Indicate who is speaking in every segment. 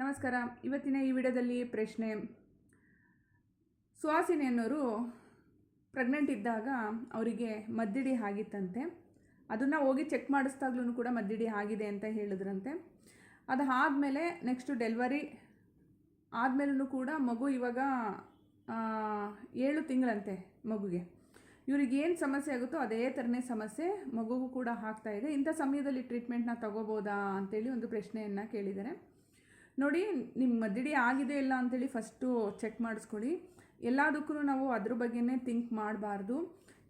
Speaker 1: ನಮಸ್ಕಾರ. ಇವತ್ತಿನ ಈ ವಿಡಿಯೋದಲ್ಲಿ ಪ್ರಶ್ನೆ ಸುಹಾಸಿನಿ ಅನ್ನೋರು ಪ್ರೆಗ್ನೆಂಟ್ ಇದ್ದಾಗ ಅವರಿಗೆ ಮದ್ದಿಡಿ ಆಗಿತ್ತಂತೆ. ಅದನ್ನು ಹೋಗಿ ಚೆಕ್ ಮಾಡಿಸ್ದಾಗ್ಲೂ ಕೂಡ ಮದ್ದಿಡಿ ಆಗಿದೆ ಅಂತ ಹೇಳಿದ್ರಂತೆ. ಅದು ಆದಮೇಲೆ ನೆಕ್ಸ್ಟು ಡೆಲ್ವರಿ ಆದಮೇಲೂ ಕೂಡ ಮಗು ಇವಾಗ ಏಳು ತಿಂಗಳಂತೆ ಮಗುಗೆ. ಇವ್ರಿಗೆ ಏನು ಸಮಸ್ಯೆ ಆಗುತ್ತೋ ಅದೇ ಥರನೇ ಸಮಸ್ಯೆ ಮಗುಗೂ ಕೂಡ ಆಗ್ತಾ ಇದೆ. ಇಂಥ ಸಮಯದಲ್ಲಿ ಟ್ರೀಟ್ಮೆಂಟ್ನ ತಗೋಬೋದಾ ಅಂತೇಳಿ ಒಂದು ಪ್ರಶ್ನೆಯನ್ನು ಕೇಳಿದ್ದಾರೆ. ನೋಡಿ ನಿಮ್ಮ ಮದ್ದಿಡಿ ಆಗಿದೆ ಇಲ್ಲ ಅಂಥೇಳಿ ಫಸ್ಟು ಚೆಕ್ ಮಾಡಿಸ್ಕೊಳ್ಳಿ. ಎಲ್ಲದಕ್ಕೂ ನಾವು ಅದ್ರ ಬಗ್ಗೆನೇ ಥಿಂಕ್ ಮಾಡಬಾರ್ದು.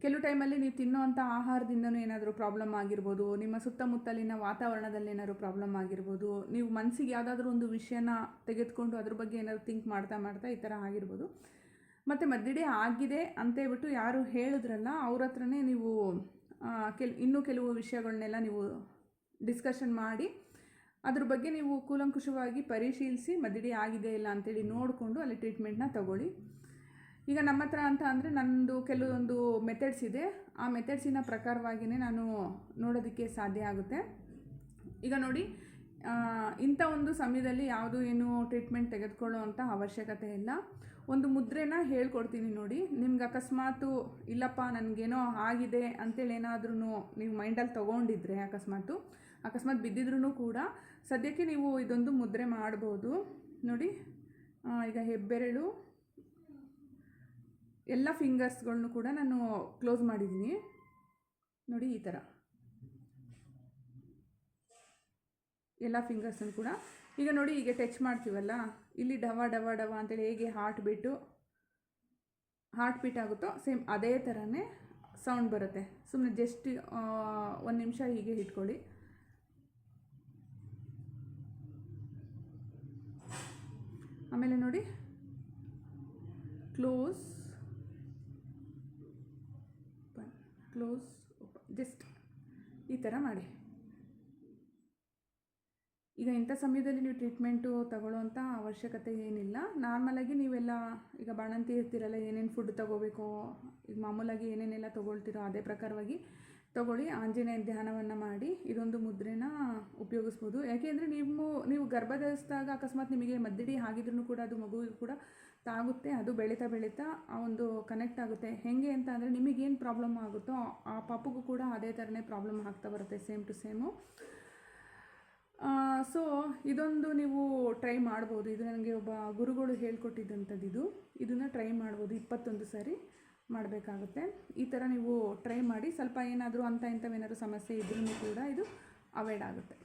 Speaker 1: ಕೆಲವು ಟೈಮಲ್ಲಿ ನೀವು ತಿನ್ನೋವಂಥ ಆಹಾರದಿಂದನೂ ಏನಾದರೂ ಪ್ರಾಬ್ಲಮ್ ಆಗಿರ್ಬೋದು, ನಿಮ್ಮ ಸುತ್ತಮುತ್ತಲಿನ ವಾತಾವರಣದಲ್ಲಿ ಏನಾದರೂ ಪ್ರಾಬ್ಲಮ್ ಆಗಿರ್ಬೋದು, ನೀವು ಮನಸ್ಸಿಗೆ ಯಾವುದಾದ್ರೂ ಒಂದು ವಿಷಯನ ತೆಗೆದುಕೊಂಡು ಅದ್ರ ಬಗ್ಗೆ ಏನಾದರೂ ಥಿಂಕ್ ಮಾಡ್ತಾ ಮಾಡ್ತಾ ಈ ಥರ ಆಗಿರ್ಬೋದು. ಮತ್ತು ಮದ್ದಿಡಿ ಆಗಿದೆ ಅಂತೇಳ್ಬಿಟ್ಟು ಯಾರು ಹೇಳಿದ್ರಲ್ಲ, ಅವ್ರ ಹತ್ರನೇ ನೀವು ಕೆಲ್, ಇನ್ನೂ ಕೆಲವು ವಿಷಯಗಳನ್ನೆಲ್ಲ ನೀವು ಡಿಸ್ಕಷನ್ ಮಾಡಿ ಅದ್ರ ಬಗ್ಗೆ ನೀವು ಕೂಲಂಕುಷವಾಗಿ ಪರಿಶೀಲಿಸಿ ಮದಿಡಿ ಆಗಿದೆ ಇಲ್ಲ ಅಂತೇಳಿ ನೋಡಿಕೊಂಡು ಅಲ್ಲಿ ಟ್ರೀಟ್ಮೆಂಟ್ನ ತಗೊಳ್ಳಿ. ಈಗ ನಮ್ಮ ಹತ್ರ ಅಂತ ಅಂದರೆ ನನ್ನದು ಕೆಲವೊಂದು ಮೆಥಡ್ಸ್ ಇದೆ. ಆ ಮೆಥಡ್ಸಿನ ಪ್ರಕಾರವಾಗಿಯೇ ನಾನು ನೋಡೋದಕ್ಕೆ ಸಾಧ್ಯ ಆಗುತ್ತೆ. ಈಗ ನೋಡಿ ಇಂಥ ಒಂದು ಸಮಯದಲ್ಲಿ ಯಾವುದು ಏನು ಟ್ರೀಟ್ಮೆಂಟ್ ತೆಗೆದುಕೊಳ್ಳೋ ಅಂತ ಅವಶ್ಯಕತೆ ಇಲ್ಲ. ಒಂದು ಮುದ್ರೆನ ಹೇಳ್ಕೊಡ್ತೀನಿ ನೋಡಿ. ನಿಮ್ಗೆ ಅಕಸ್ಮಾತು ಇಲ್ಲಪ್ಪ, ನನಗೇನೋ ಆಗಿದೆ ಅಂತೇಳಿ ಏನಾದ್ರೂ ನೀವು ಮೈಂಡಲ್ಲಿ ತೊಗೊಂಡಿದ್ರೆ ಅಕಸ್ಮಾತು ಅಕಸ್ಮಾತ್ ಬಿದ್ದಿದ್ರೂ ಕೂಡ ಸದ್ಯಕ್ಕೆ ನೀವು ಇದೊಂದು ಮುದ್ರೆ ಮಾಡ್ಬೋದು. ನೋಡಿ ಈಗ ಹೆಬ್ಬೆರಳು, ಎಲ್ಲ ಫಿಂಗರ್ಸ್ಗಳನ್ನು ಕೂಡ ನಾನು ಕ್ಲೋಸ್ ಮಾಡಿದ್ದೀನಿ. ನೋಡಿ, ಈ ಥರ. ಎಲ್ಲ ಫಿಂಗರ್ಸನ್ನು ಕೂಡ. ಈಗ ನೋಡಿ, ಈಗ ಟಚ್ ಮಾಡ್ತೀವಲ್ಲ, ಇಲ್ಲಿ ಡವ ಡವ ಡವ ಅಂತೇಳಿ ಹೇಗೆ ಹಾರ್ಟ್ ಬಿಟ್ಟು, ಹಾರ್ಟ್ ಬೀಟ್ ಆಗುತ್ತೋ ಸೇಮ್ ಅದೇ ಥರನೇ ಸೌಂಡ್ ಬರುತ್ತೆ. ಸುಮ್ಮನೆ ಜಸ್ಟ್ ಒಂದು ನಿಮಿಷ ಹೀಗೆ ಇಟ್ಕೊಳ್ಳಿ. ಆಮೇಲೆ ನೋಡಿ. ಕ್ಲೋಸ್ ಕ್ಲೋಸ್ ಜಸ್ಟ್ ಈ ಥರ ಮಾಡಿ. ಈಗ ಇಂಥ ಸಮಯದಲ್ಲಿ ನೀವು ಟ್ರೀಟ್ಮೆಂಟು ತಗೊಳ್ಳೋವಂಥ ಅವಶ್ಯಕತೆ ಏನಿಲ್ಲ. ನಾರ್ಮಲಾಗಿ ನೀವೆಲ್ಲ ಈಗ ಬಾಣಂತಿ ಇರ್ತೀರಲ್ಲ, ಏನೇನು ಫುಡ್ ತಗೋಬೇಕು, ಈಗ ಮಾಮೂಲಾಗಿ ಏನೇನೆಲ್ಲ ತೊಗೊಳ್ತೀರೋ ಅದೇ ಪ್ರಕಾರವಾಗಿ ತಗೊಳ್ಳಿ ಆಂಜನೇಯ ಧ್ಯಾನವನ್ನು ಮಾಡಿ ಇದೊಂದು ಮುದ್ರೆನ ಉಪಯೋಗಿಸ್ಬೋದು. ಯಾಕೆಂದರೆ ನೀವು ನೀವು ಗರ್ಭಧರಿಸಿದಾಗ ಅಕಸ್ಮಾತ್ ನಿಮಗೆ ಮದ್ದಿಡಿ ಆಗಿದ್ರೂ ಕೂಡ ಅದು ಮಗುವಿಗೆ ಕೂಡ ತಾಗುತ್ತೆ, ಅದು ಬೆಳೀತಾ ಬೆಳೀತಾ ಆ ಒಂದು ಕನೆಕ್ಟ್ ಆಗುತ್ತೆ. ಹೇಗೆ ಅಂತ ಅಂದರೆ ನಿಮಗೇನು ಪ್ರಾಬ್ಲಮ್ ಆಗುತ್ತೋ ಆ ಪಾಪಗೂ ಕೂಡ ಅದೇ ಥರನೇ ಪ್ರಾಬ್ಲಮ್ ಆಗ್ತಾ ಬರುತ್ತೆ ಸೇಮ್ ಟು ಸೇಮು ಸೊ ಇದೊಂದು ನೀವು ಟ್ರೈ ಮಾಡ್ಬೋದು. ಇದು ನನಗೆ ಒಬ್ಬ ಗುರುಗಳು ಹೇಳ್ಕೊಟ್ಟಿದ್ದಂಥದ್ದು ಇದು ಇದನ್ನು ಟ್ರೈ ಮಾಡ್ಬೋದು, ಇಪ್ಪತ್ತೊಂದು ಸಾರಿ. ಮಾಡಬೇಕಾಗುತ್ತೆ. ಈ ಥರ ನೀವು ಟ್ರೈ ಮಾಡಿ ಸ್ವಲ್ಪ ಏನಾದರೂ ಅಂಥ ಇಂಥವೇನಾದ್ರು ಸಮಸ್ಯೆ ಇದ್ರೂ ಕೂಡ ಇದು ಅವಾಯ್ಡ್ ಆಗುತ್ತೆ.